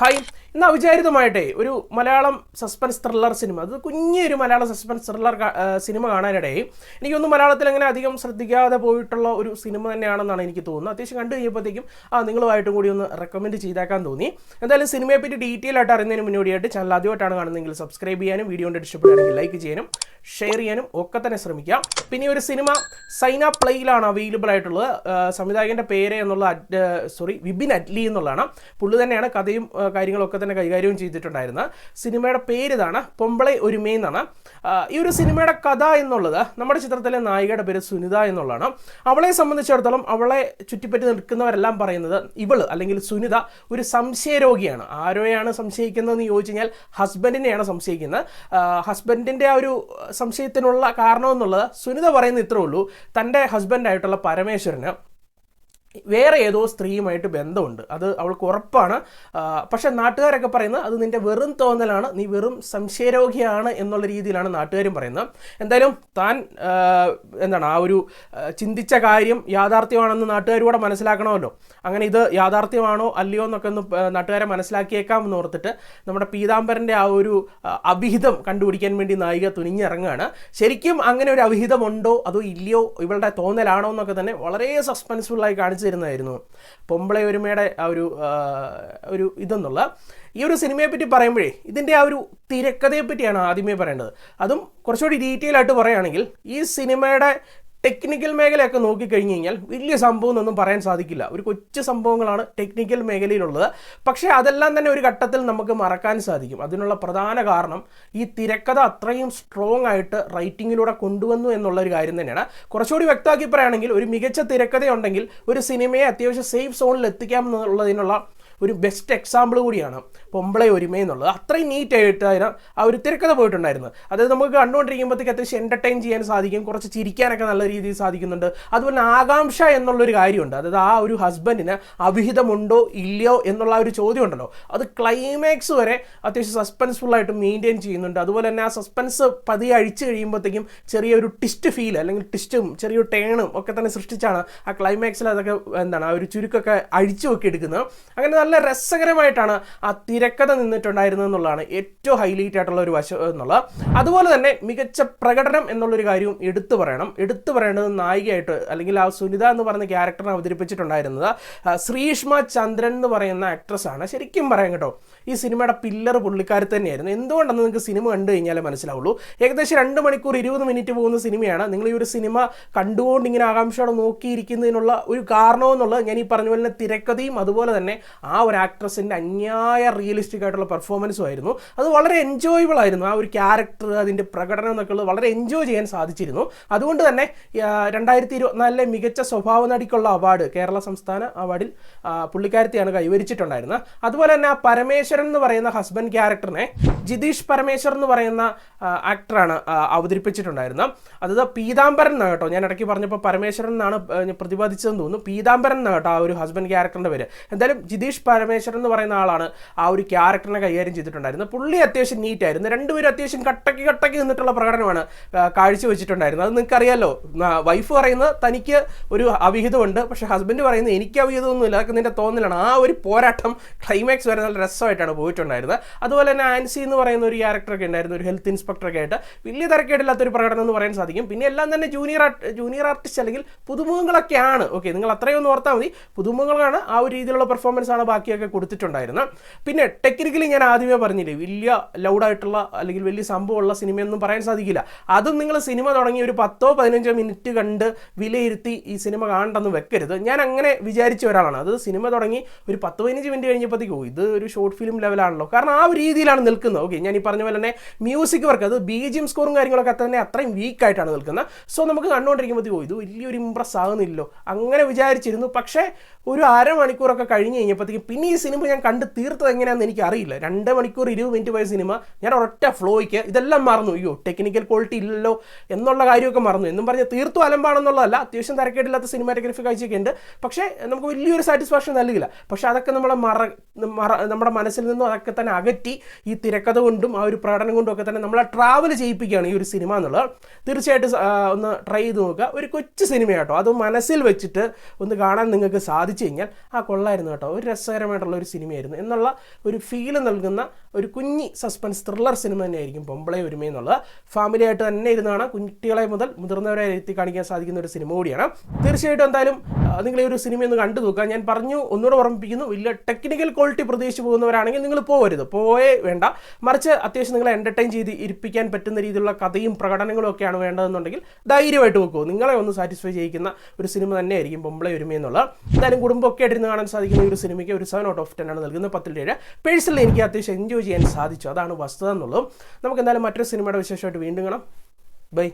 Hi, ഇന്ന് അവിചാരിതമായിട്ടേ ഒരു Malayalam suspense thriller സിനിമ അത് കുഞ്ഞൊരു മലയാളം സസ്പെൻസ് ത്രില്ലർ സിനിമ കാണാനിടയിൽ എനിക്കൊന്നും മലയാളത്തിൽ അങ്ങനെ അധികം ശ്രദ്ധിക്കാതെ പോയിട്ടുള്ള ഒരു സിനിമ തന്നെയാണെന്നാണ് എനിക്ക് തോന്നുന്നത്. അത്യാവശ്യം കണ്ടു കഴിഞ്ഞപ്പോഴത്തേക്കും ആ നിങ്ങളുമായിട്ടും കൂടി ഒന്ന് റെക്കമെൻഡ് ചെയ്താക്കാൻ തോന്നി. എന്തായാലും സിനിമയെ പറ്റി ഡീറ്റെയിൽ ആയിട്ട് അറിയുന്നതിന് മുന്നോടിയായിട്ട് ചാനൽ ആദ്യമായിട്ടാണ് കാണുന്നതെങ്കിൽ സബ്സ്ക്രൈബ് ചെയ്യാനും വീഡിയോ കൊണ്ട് ഇഷ്ടപ്പെടുകയാണെങ്കിൽ ലൈക്ക് ചെയ്യാനും ഷെയർ ചെയ്യാനും ഒക്കെ തന്നെ ശ്രമിക്കാം. പിന്നെ ഒരു സിനിമ സൈന പ്ലേയിലാണ് അവൈലബിൾ ആയിട്ടുള്ളത്. സംവിധായകന്റെ പേര് എന്നുള്ള സോറി വിബിൻ അറ്റ്ലി എന്നുള്ളതാണ്. പുള്ളി തന്നെയാണ് കഥയും ആ, തന്നെ കൈകാര്യവും ചെയ്തിട്ടുണ്ടായിരുന്ന സിനിമയുടെ പേര് ഇതാണ് പൊമ്പളെ ഒരുമേ എന്നാണ്. ഈ ഒരു സിനിമയുടെ കഥ എന്നുള്ളത് നമ്മുടെ ചിത്രത്തിലെ നായികയുടെ പേര് സുനിത എന്നുള്ളതാണ്. അവളെ സംബന്ധിച്ചിടത്തോളം അവളെ ചുറ്റിപ്പറ്റി നിൽക്കുന്നവരെല്ലാം പറയുന്നത് ഇവൾ അല്ലെങ്കിൽ സുനിത ഒരു സംശയരോഗിയാണ്. ആരോയാണ് സംശയിക്കുന്നതെന്ന് ചോദിച്ചു കഴിഞ്ഞാൽ ഹസ്ബൻഡിനെയാണ് സംശയിക്കുന്നത്. ഹസ്ബൻഡിന്റെ ആ ഒരു സംശയത്തിനുള്ള കാരണമെന്നുള്ളത് സുനിത പറയുന്ന ഇത്രേ ഉള്ളൂ. തന്റെ ഹസ്ബൻഡായിട്ടുള്ള പരമേശ്വരന് വേറെ ഏതോ സ്ത്രീയുമായിട്ട് ബന്ധമുണ്ട്. അത് അവൾക്ക് ഉറപ്പാണ്. പക്ഷെ നാട്ടുകാരൊക്കെ പറയുന്നത് അത് നിന്റെ വെറും തോന്നലാണ് നീ വെറും സംശയരോഗിയാണ് എന്നുള്ള രീതിയിലാണ് നാട്ടുകാരും പറയുന്നത്. എന്തായാലും താൻ എന്താണ് ആ ഒരു ചിന്തിച്ച കാര്യം യാഥാർത്ഥ്യമാണെന്ന് നാട്ടുകാരൂടെ മനസ്സിലാക്കണമല്ലോ. അങ്ങനെ ഇത് യാഥാർത്ഥ്യമാണോ അല്ലയോ എന്നൊക്കെ ഒന്ന് നാട്ടുകാരെ മനസ്സിലാക്കിയേക്കാം എന്ന് ഓർത്തിട്ട് നമ്മുടെ പീതാംബരന്റെ ആ ഒരു അഭിഹിതം കണ്ടുപിടിക്കാൻ വേണ്ടി നായിക തുനിഞ്ഞിറങ്ങുകയാണ്. ശരിക്കും അങ്ങനെ ഒരു അഭിഹിതമുണ്ടോ അതോ ഇല്ലയോ? ഇവളുടെ തോന്നലാണോ എന്നൊക്കെ തന്നെ വളരെ സസ്പെൻസ്ഫുള്ളായി കാണിച്ചു തരുന്നതായിരുന്നു പൊമ്പളെ ഒരുമയുടെ ആ ഒരു ഒരു ഇതെന്നുള്ള. ഈ ഒരു സിനിമയെ പറ്റി പറയുമ്പോഴേ ഇതിന്റെ ആ ഒരു തിരക്കഥയെ പറ്റിയാണ് ആദ്യമേ പറയേണ്ടത്. അതും കുറച്ചുകൂടി ഡീറ്റെയിൽ ആയിട്ട് പറയുകയാണെങ്കിൽ ഈ സിനിമയുടെ ടെക്നിക്കൽ മേഖലയൊക്കെ നോക്കിക്കഴിഞ്ഞ് കഴിഞ്ഞാൽ വലിയ സംഭവം എന്നൊന്നും പറയാൻ സാധിക്കില്ല. ഒരു കൊച്ചു സംഭവങ്ങളാണ് ടെക്നിക്കൽ മേഖലയിലുള്ളത്. പക്ഷേ അതെല്ലാം തന്നെ ഒരു ഘട്ടത്തിൽ നമുക്ക് മറക്കാൻ സാധിക്കും. അതിനുള്ള പ്രധാന കാരണം ഈ തിരക്കഥ അത്രയും സ്ട്രോങ് ആയിട്ട് റൈറ്റിങ്ങിലൂടെ കൊണ്ടുവന്നു എന്നുള്ള ഒരു കാര്യം തന്നെയാണ്. കുറച്ചുകൂടി വ്യക്തമാക്കി പറയുകയാണെങ്കിൽ ഒരു മികച്ച തിരക്കഥയുണ്ടെങ്കിൽ ഒരു സിനിമയെ അത്യാവശ്യം സേഫ് സോണിൽ എത്തിക്കാം എന്നുള്ളതിനുള്ള ഒരു ബെസ്റ്റ് എക്സാമ്പിൾ കൂടിയാണ് പൊമ്പളെ ഒരുമ എന്നുള്ളത്. അത്രയും നീറ്റ് അതിന് ആ ഒരു തിരക്കഥ പോയിട്ടുണ്ടായിരുന്നു അതായത് നമുക്ക് കണ്ടുകൊണ്ടിരിക്കുമ്പോഴത്തേക്ക് അത്യാവശ്യം എന്റർടൈൻ ചെയ്യാൻ സാധിക്കും കുറച്ച് ചിരിക്കാനൊക്കെ നല്ല രീതിയിൽ സാധിക്കുന്നുണ്ട്. അതുപോലെ ആകാംക്ഷ എന്നുള്ളൊരു കാര്യമുണ്ട്. അതായത് ആ ഒരു ഹസ്ബൻഡിന് അവിഹിതമുണ്ടോ ഇല്ലയോ എന്നുള്ള ഒരു ചോദ്യം ഉണ്ടല്ലോ അത് ക്ലൈമാക്സ് വരെ അത്യാവശ്യം സസ്പെൻസ്ഫുൾ ആയിട്ട് മെയിന്റെയിൻ ചെയ്യുന്നുണ്ട്. അതുപോലെ തന്നെ ആ സസ്പെൻസ് പതിയെ അഴിച്ചു കഴിയുമ്പോഴത്തേക്കും ചെറിയൊരു ട്വിസ്റ്റ് ഫീൽ അല്ലെങ്കിൽ ട്വിസ്റ്റും ചെറിയൊരു ടേണും ഒക്കെ തന്നെ സൃഷ്ടിച്ചാണ് ആ ക്ലൈമാക്സിൽ അതൊക്കെ എന്താണ് ആ ഒരു ചുരുക്കൊക്കെ അഴിച്ചു വെക്കി എടുക്കുന്നത്. അങ്ങനെ നല്ല രസകരമായിട്ടാണ് ആ തിരക്കഥ നിന്നിട്ടുണ്ടായിരുന്നത് എന്നുള്ളതാണ് ഏറ്റവും ഹൈലൈറ്റ് ആയിട്ടുള്ള ഒരു വശം എന്നുള്ളത് അതുപോലെ തന്നെ മികച്ച പ്രകടനം എന്നുള്ളൊരു കാര്യവും എടുത്തു പറയണം. എടുത്തു പറയേണ്ടത് നായികയായിട്ട് അല്ലെങ്കിൽ ആ സുനിത എന്ന് പറയുന്ന ക്യാരക്ടറിനെ അവതരിപ്പിച്ചിട്ടുണ്ടായിരുന്നത് ശ്രീഷ്മ ചന്ദ്രൻ എന്ന് പറയുന്ന ആക്ട്രസ് ആണ്. ശരിക്കും പറയാം കേട്ടോ ഈ സിനിമയുടെ പില്ലർ പുള്ളിക്കാരി തന്നെയായിരുന്നു. എന്തുകൊണ്ടെന്ന് നിങ്ങൾക്ക് സിനിമ കണ്ടു കഴിഞ്ഞാലേ മനസ്സിലാവുള്ളൂ. ഏകദേശം രണ്ട് മണിക്കൂർ ഇരുപത് മിനിറ്റ് പോകുന്ന സിനിമയാണ്. നിങ്ങൾ ഈ ഒരു സിനിമ കണ്ടുകൊണ്ട് ഇങ്ങനെ ആകാംക്ഷയോടെ നോക്കിയിരിക്കുന്നതിനുള്ള ഒരു കാരണമെന്നുള്ളത് ഞാൻ ഈ പറഞ്ഞ പോലെ തിരക്കഥയും അതുപോലെ തന്നെ ആ ഒരു ആക്ട്രസിന്റെ അന്യായ റിയലിസ്റ്റിക് ആയിട്ടുള്ള പെർഫോമൻസും ആയിരുന്നു. അത് വളരെ എൻജോയബിൾ ആയിരുന്നു. ആ ഒരു ക്യാരക്ടർ അതിന്റെ പ്രകടനം എന്നൊക്കെ ഉള്ളത് വളരെ എൻജോയ് ചെയ്യാൻ സാധിച്ചിരുന്നു. അതുകൊണ്ട് തന്നെ ആ, രണ്ടായിരത്തി ഇരുപത്തിനാലിലെ മികച്ച സ്വഭാവ നടിക്കുള്ള അവാർഡ് കേരള സംസ്ഥാന അവാർഡിൽ ആ, പുള്ളിക്കാരത്തെയാണ് കൈവരിച്ചിട്ടുണ്ടായിരുന്നത്. അതുപോലെ തന്നെ ആ പരമേശ്വരൻ എന്ന് പറയുന്ന ഹസ്ബൻഡ് ക്യാരക്ടറിനെ ജിതീഷ് പരമേശ്വർ എന്ന് പറയുന്ന ആ, ആക്ടറാണ് ആ, അവതരിപ്പിച്ചിട്ടുണ്ടായിരുന്നത്. അതായത് പീതാംബരൻ എന്നാണ് കേട്ടോ. ഞാൻ ഇടയ്ക്ക് പറഞ്ഞപ്പോൾ പരമേശ്വരൻ എന്നാണ് പ്രതിപാദിച്ചതെന്ന് തോന്നുന്നു. പീതാംബരൻ എന്നാണ് കേട്ടോ ആ ഒരു ഹസ്ബൻഡ് ക്യാരക്ടറിന്റെ പേര്. എന്തായാലും ജിതീഷ് പരമേശ്വരൻ എന്ന് പറയുന്ന ആളാണ് ആ ഒരു ക്യാരക്ടറിനെ കൈകാര്യം ചെയ്തിട്ടുണ്ടായിരുന്നത്. പുള്ളി അത്യാവശ്യം നീറ്റ് ആയിരുന്നു. രണ്ടുപേരും അത്യാവശ്യം കട്ടക്ക് കട്ടക്ക് നിന്നിട്ടുള്ള പ്രകടനമാണ് കാഴ്ചവെച്ചിട്ടുണ്ടായിരുന്നത്. അത് നിങ്ങൾക്ക് നിങ്ങൾക്കറിയാലോ വൈഫ് പറയുന്ന തനിക്ക് ഒരു അവിഹിതമുണ്ട്. പക്ഷെ ഹസ്ബൻഡ് പറയുന്നത് എനിക്ക് അവിഹിതമൊന്നുമില്ല അതൊക്കെ നിന്റെ തോന്നലാണ്. ആ ഒരു പോരാട്ടം ക്ലൈമാക്സ് വരെ നല്ല രസമായിട്ടാണ് പോയിട്ടുണ്ടായിരുന്നത്. അതുപോലെ തന്നെ ആൻസി എന്ന് പറയുന്ന ഒരു ക്യാരക്ടറൊക്കെ ഉണ്ടായിരുന്നു ഒരു ഹെൽത്ത് ഇൻസ്പെക്ടറൊക്കെ ആയിട്ട്. വലിയ തിരക്കേടില്ലാത്ത ഒരു പ്രകടനം എന്ന് പറയാൻ സാധിക്കും. പിന്നെ എല്ലാം തന്നെ ജൂനിയർ ജൂനിയർ ആർട്ടിസ്റ്റ് അല്ലെങ്കിൽ പുതുമുഖങ്ങളൊക്കെയാണ്. ഓക്കെ നിങ്ങൾ അത്രയും ഒന്ന് ഓർത്താൽ മതി. പുതുമുഖങ്ങളാണ് ആ ഒരു രീതിയിലുള്ള പെർഫോമൻസ് ആണ് ബാക്കിയൊക്കെ കൊടുത്തിട്ടുണ്ടായിരുന്നു. പിന്നെ ടെക്നിക്കലി ഞാൻ ആദ്യമേ പറഞ്ഞില്ലേ വലിയ ലൗഡായിട്ടുള്ള അല്ലെങ്കിൽ വലിയ സംഭവമുള്ള സിനിമയൊന്നും പറയാൻ സാധിക്കില്ല. അതും നിങ്ങൾ സിനിമ തുടങ്ങി ഒരു പത്തോ പതിനഞ്ചോ മിനിറ്റ് കണ്ട് വിലയിരുത്തി ഈ സിനിമ കാണണ്ടെന്ന് വെക്കരുത്. ഞാൻ അങ്ങനെ വിചാരിച്ച ഒരാളാണ്. അത് സിനിമ തുടങ്ങി ഒരു പത്ത് പതിനഞ്ച് മിനിറ്റ് കഴിഞ്ഞപ്പോഴത്തേക്കും ഇത് ഒരു ഷോർട്ട് ഫിലിം ലെവലാണല്ലോ കാരണം ആ ഒരു രീതിയിലാണ് നിൽക്കുന്നത്. ഓക്കെ ഞാൻ ഈ പറഞ്ഞ പോലെ തന്നെ മ്യൂസിക് വർക്ക് അത് ബി ജിം സ്കോറും കാര്യങ്ങളൊക്കെ തന്നെ അത്രയും വീക്കായിട്ടാണ് നിൽക്കുന്നത്. സോ നമുക്ക് കണ്ടുകൊണ്ടിരിക്കുമ്പോഴത്തേക്കും ഇത് വലിയൊരു ഇമ്പ്രസ് ആകുന്നില്ലല്ലോ അങ്ങനെ വിചാരിച്ചിരുന്നു. പക്ഷേ ഒരു അരമണിക്കൂറൊക്കെ കഴിഞ്ഞ് കഴിഞ്ഞപ്പോഴത്തേക്കും പിന്നെ ഈ സിനിമ ഞാൻ കണ്ട് തീർത്തത് എങ്ങനെയാണെന്ന് എനിക്ക് അറിയില്ല രണ്ട് മണിക്കൂർ ഇരുപത് മിനിറ്റ് പോയ സിനിമ ഞാൻ ഒരൊറ്റ ഫ്ലോയ്ക്ക് ഇതെല്ലാം മറന്നു. അയ്യോ ടെക്നിക്കൽ ക്വാളിറ്റി ഇല്ലല്ലോ എന്നുള്ള കാര്യമൊക്കെ മറന്നു. എന്നും പറഞ്ഞ് തീർത്തും അലമ്പാണെന്നുള്ളതല്ല അത്യാവശ്യം തിരക്കേടില്ലാത്ത സിനിമാറ്റോഗ്രഫി കാഴ്ചയൊക്കെ ഉണ്ട്. പക്ഷേ നമുക്ക് വലിയൊരു സാറ്റിസ്ഫാക്ഷൻ നൽകില്ല. പക്ഷെ അതൊക്കെ നമ്മളെ മറ നമ്മുടെ മനസ്സിൽ നിന്നും അതൊക്കെ തന്നെ അകറ്റി ഈ തിരക്കഥ കൊണ്ടും ആ ഒരു പ്രകടനം കൊണ്ടും ഒക്കെ തന്നെ നമ്മളെ ട്രാവൽ ചെയ്യിപ്പിക്കുകയാണ് ഈ ഒരു സിനിമ എന്നുള്ളത്. തീർച്ചയായിട്ടും ഒന്ന് ട്രൈ ചെയ്ത് നോക്കുക. ഒരു കൊച്ചു സിനിമയാട്ടോ. അത് മനസ്സിൽ വെച്ചിട്ട് ഒന്ന് കാണാൻ നിങ്ങൾക്ക് സാധിച്ചു കഴിഞ്ഞാൽ ആ കൊള്ളായിരുന്നു കേട്ടോ. ഒരു രസം. രസകരമായിട്ടുള്ള ഒരു സിനിമയായിരുന്നു. എന്നുള്ള ഒരു ഫീൽ നൽകുന്ന ഒരു കുഞ്ഞി സസ്പെൻസ് ത്രില്ലർ സിനിമ തന്നെയായിരിക്കും പൊമ്പളെ ഒരുമ എന്നുള്ളത്. ഫാമിലി ആയിട്ട് തന്നെ ഇരുന്നാണ് കുട്ടികളെ മുതൽ മുതിർന്നവരെ എത്തി കാണിക്കാൻ സാധിക്കുന്ന ഒരു സിനിമ കൂടിയാണ്. തീർച്ചയായിട്ടും എന്തായാലും നിങ്ങൾ ഈ ഒരു സിനിമ ഒന്ന് കണ്ടു നോക്കുക. ഞാൻ പറഞ്ഞു ഒന്നുകൂടെ ഓർമ്മിപ്പിക്കുന്നു വലിയ ടെക്നിക്കൽ ക്വാളിറ്റി പ്രതീക്ഷിച്ച് പോകുന്നവരാണെങ്കിൽ നിങ്ങൾ പോകരുത് പോയേ വേണ്ട. മറിച്ച് അത്യാവശ്യം നിങ്ങളെ എന്റർടൈൻ ചെയ്ത് ഇരിപ്പിക്കാൻ പറ്റുന്ന രീതിയിലുള്ള കഥയും പ്രകടനങ്ങളും ഒക്കെയാണ് വേണ്ടതെന്നുണ്ടെങ്കിൽ ധൈര്യമായിട്ട് നോക്കൂ. നിങ്ങളെ ഒന്ന് സാറ്റിസ്ഫൈ ചെയ്യിക്കുന്ന ഒരു സിനിമ തന്നെയായിരിക്കും പൊമ്പളെ ഒരുമ എന്നുള്ളത്. എന്തായാലും കുടുംബമൊക്കെ ആയിട്ടിരുന്ന് കാണാൻ സാധിക്കുന്ന ഒരു സിനിമയ്ക്ക് ഒരു സെവൻ ഔട്ട് ഓഫ് ടെൻ ആണ് നൽകുന്നത്. പത്തിൽ ഏഴ് പേഴ്സണലി എനിക്ക് അത്യാവശ്യം എൻജോയ് ചെയ്യാൻ സാധിച്ചു. അതാണ് വസ്തുത എന്നുള്ളതും. നമുക്ക് എന്തായാലും മറ്റൊരു സിനിമയുടെ വിശേഷമായിട്ട് വീണ്ടും കാണാം. ബൈ